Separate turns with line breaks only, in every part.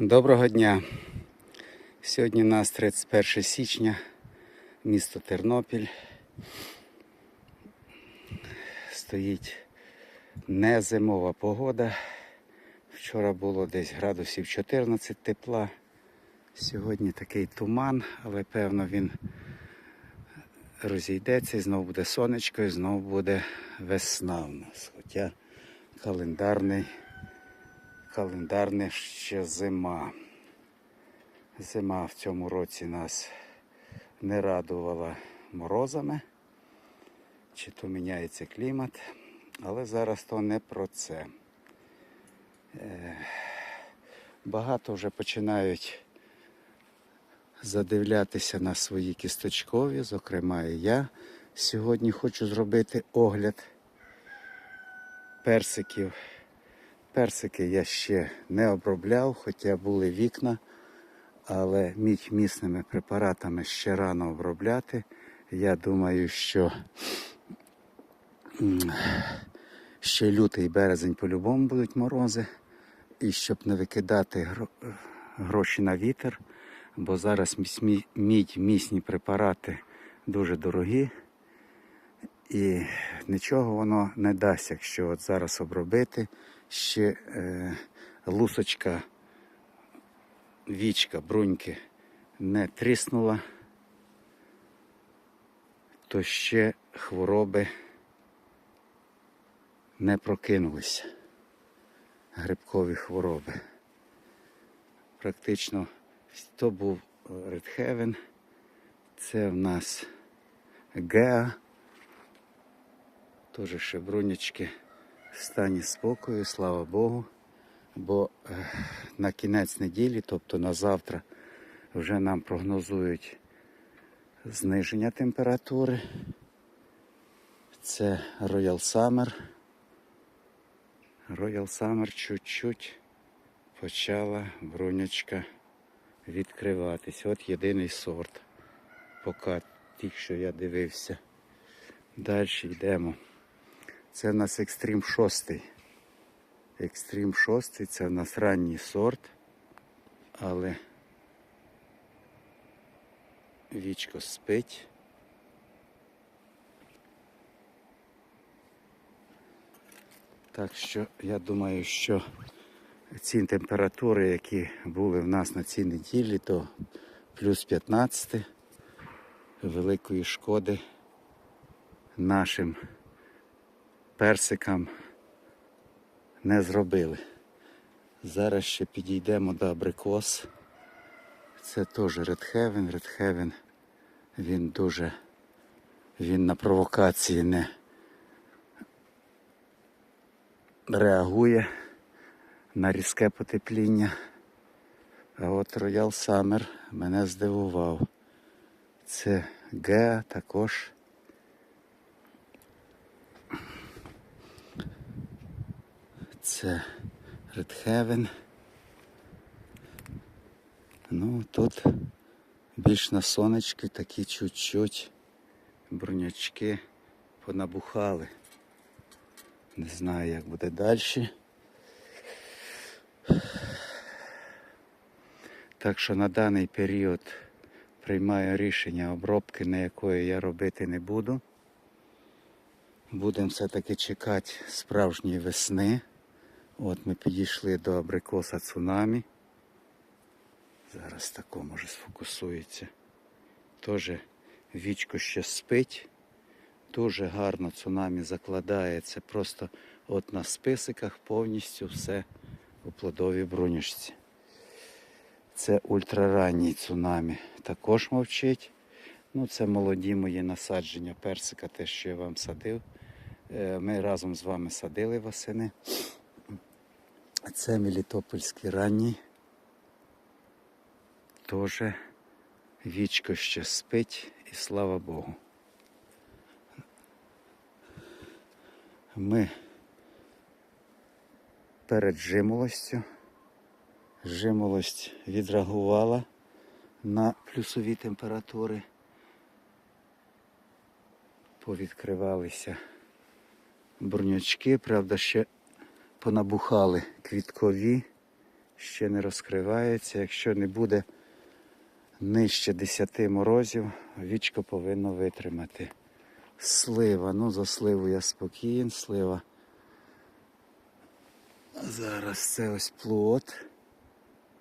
Доброго дня. Сьогодні у нас 31 січня, місто Тернопіль. Стоїть не зимова погода. Вчора було десь градусів 14 тепла. Сьогодні такий туман, але певно він розійдеться і знову буде сонечко, і знову буде весна у нас. Хоча календарний календарне ще зима. Зима в цьому році нас не радувала морозами, чи то міняється клімат, але зараз то не про це. Е, Багато вже починають задивлятися на свої кісточкові, зокрема і я. Сьогодні хочу зробити огляд персиків. Персики я ще не обробляв, хоча були вікна, але мідь місними препаратами ще рано обробляти. Я думаю, що ще лютий березень по-любому будуть морози. І щоб не викидати гроші на вітер, бо зараз мідь місні препарати дуже дорогі. І нічого воно не дасть, якщо от зараз обробити ще е, лусочка, вічка, бруньки не тріснула, то ще хвороби не прокинулися. Грибкові хвороби. Практично то був Редхевен, це в нас Геа. Теж ще брунячки в стані спокою, слава Богу. Бо е, на кінець неділі, тобто на завтра, вже нам прогнозують зниження температури. Це Royal Summer. Royal Summer чуть-чуть почала брунячка відкриватись. От єдиний сорт. Поки тільки що я дивився. Далі йдемо. Це в нас екстрім 6. Екстрім 6 це в нас ранній сорт, але вічко спить. Так що я думаю, що ці температури, які були в нас на цій неділі, то плюс 15 великої шкоди нашим персикам не зробили. Зараз ще підійдемо до абрикос. Це теж Редхевен. Редхевен він дуже він на провокації не реагує на різке потепління. А от Royal Summer мене здивував. Це Геа також. Це Редхевен. Ну, тут більш на сонечки такі чуть-чуть бронячки понабухали. Не знаю, як буде далі. Так що на даний період приймаю рішення обробки, на якої я робити не буду. Будемо все-таки чекати справжньої весни. От ми підійшли до абрикоса цунамі. Зараз тако може сфокусується. Теж вічко ще спить. Дуже гарно цунамі закладається. Просто от на списиках повністю все у плодовій брунячці. Це ультраранній цунамі. Також мовчить. Ну, це молоді мої насадження персика, те, що я вам садив. Е, Ми разом з вами садили восени. Це Мелітопольський ранній. Теж вічко ще спить і слава Богу. Ми перед жимолостю. Жимолость відреагувала на плюсові температури. Повідкривалися бронячки, правда, ще понабухали квіткові ще не розкривається. Якщо не буде нижче 10 морозів, вічко повинно витримати. Слива, ну за сливу я спокійний, слива. Зараз це ось плод.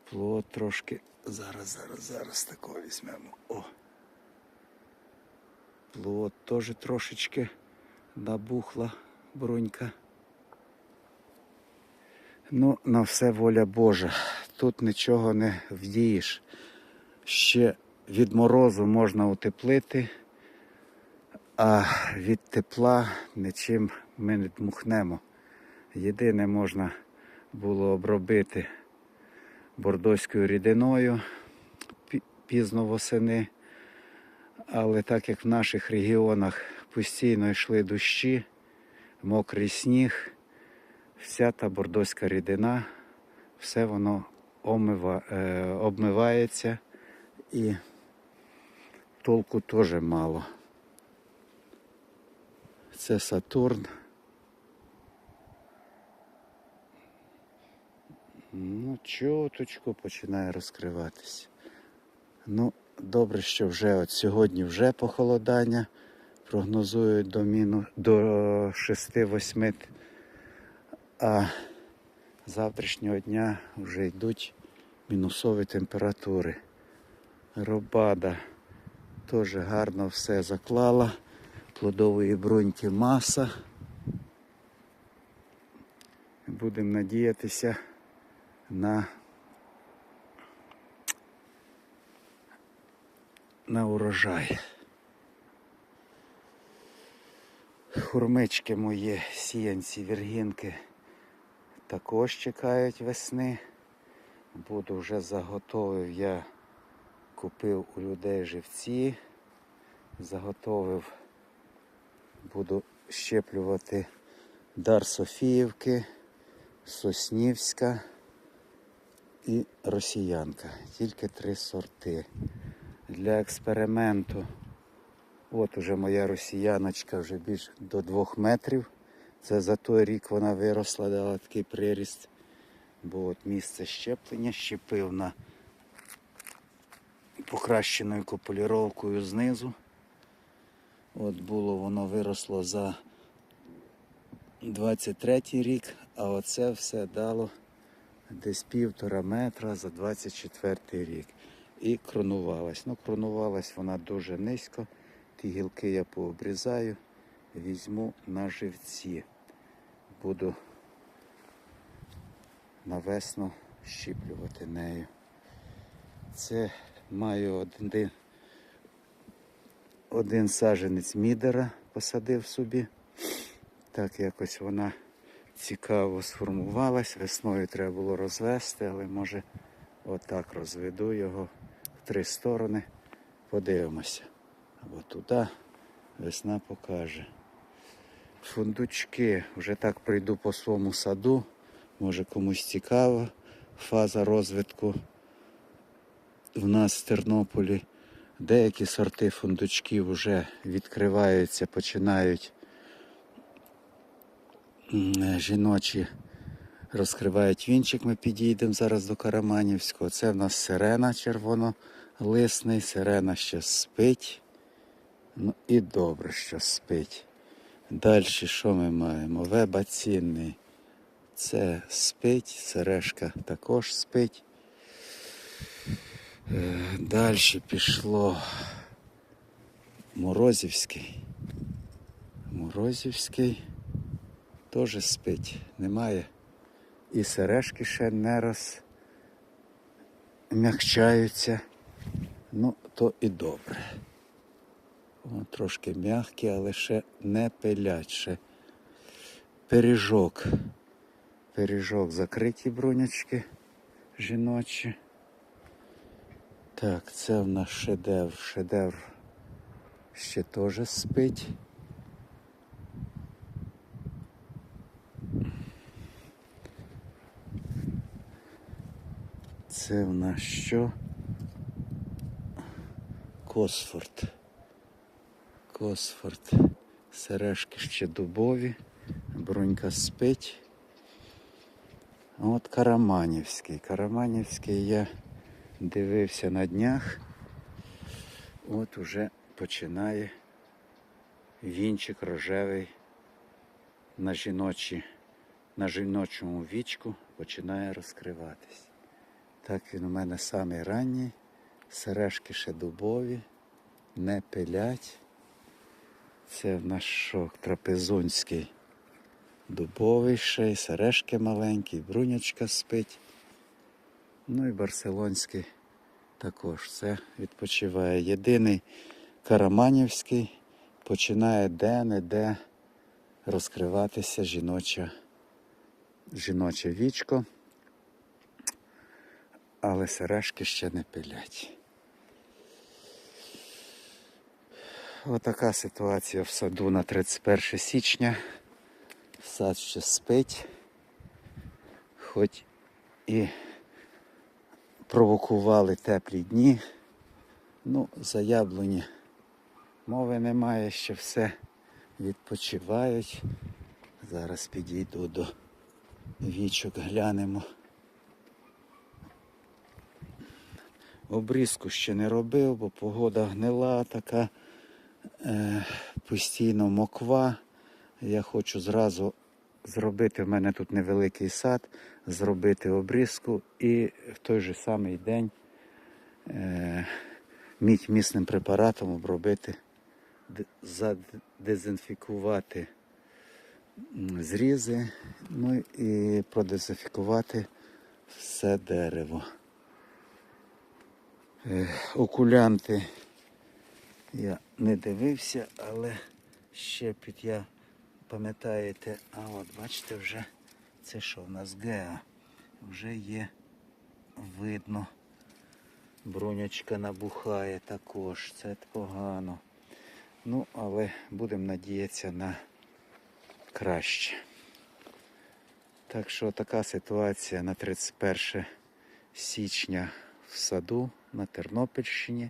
Плод трошки. Зараз, зараз, зараз такого візьмемо. О. Плод теж трошечки набухла брунька. Ну, на все воля Божа. Тут нічого не вдієш. Ще від морозу можна утеплити, а від тепла нічим ми не дмухнемо. Єдине можна було обробити бордоською рідиною пізно восени. Але так як в наших регіонах постійно йшли дощі, мокрий сніг, вся та бордоська рідина, все воно омива, е, обмивається і толку теж мало. Це Сатурн. Ну, чоточку починає розкриватися. Ну, добре, що вже от сьогодні вже похолодання. Прогнозують до, міну, до 6-8. А завтрашнього дня вже йдуть мінусові температури. Робада теж гарно все заклала. Плодової бруньки маса. Будемо надіятися на, на урожай. Хурмички мої, сіянці, віргінки також чекають весни. Буду вже заготовив, я купив у людей живці, заготовив, буду щеплювати дар Софіївки, Соснівська і росіянка. Тільки три сорти. Для експерименту. От уже моя росіяночка вже більш до двох метрів. Це за той рік вона виросла, дала такий приріст. Бо от місце щеплення щепив на покращеною копуліровкою знизу. От було воно виросло за 23 рік, а оце все дало десь півтора метра за 24 рік. І кронувалась. Ну, кронувалась вона дуже низько. Ті гілки я пообрізаю, візьму на живці. Буду на весну щіплювати нею. Це маю один, один саженець мідера посадив собі. Так якось вона цікаво сформувалась. Весною треба було розвести, але може отак розведу його в три сторони. Подивимося. Або туди весна покаже. Фундучки. Вже так прийду по своєму саду. Може комусь цікава фаза розвитку в нас в Тернополі. Деякі сорти фундучків вже відкриваються, починають е, жіночі розкривають вінчик. Ми підійдемо зараз до Караманівського. Це в нас сирена червонолисний, сирена ще спить. Ну і добре, що спить. Далі що ми маємо? Веба цінний. Це спить, сережка також спить. Далі пішло Морозівський. Морозівський теж спить. Немає. І сережки ще не роз м'якчаються. Ну, то і добре. Воно трошки м'які, але ще не пилять. Ще пиріжок. Пиріжок закриті брунячки жіночі. Так, це в нас шедевр. Шедевр ще теж спить. Це в нас що? Косфорд. Косфорд. Сережки ще дубові. Брунька спить. От Караманівський. Караманівський я дивився на днях. От уже починає вінчик рожевий на жіночі, на жіночому вічку починає розкриватись. Так він у мене самий ранній. Сережки ще дубові, не пилять. Це в наш що, трапезунський дубовий ще, сережки маленькі, брунячка спить. Ну і барселонський також все відпочиває. Єдиний Караманівський починає де-не-де розкриватися жіноча, жіноче вічко, але сережки ще не пилять. Отака ситуація в саду на 31 січня. Сад ще спить, хоч і провокували теплі дні. Ну, за яблуні мови немає, ще все відпочивають. Зараз підійду до вічок, глянемо. Обрізку ще не робив, бо погода гнила така, постійно моква. Я хочу зразу зробити, в мене тут невеликий сад, зробити обрізку і в той же самий день е, мідь місним препаратом обробити, задезінфікувати зрізи, ну і продезінфікувати все дерево. Е, окулянти я не дивився, але щепіт я пам'ятаєте, а от бачите вже це що в нас Геа. Вже є видно. Бронячка набухає також, це погано. Ну, але будемо надіятися на краще. Так що така ситуація на 31 січня в саду на Тернопільщині.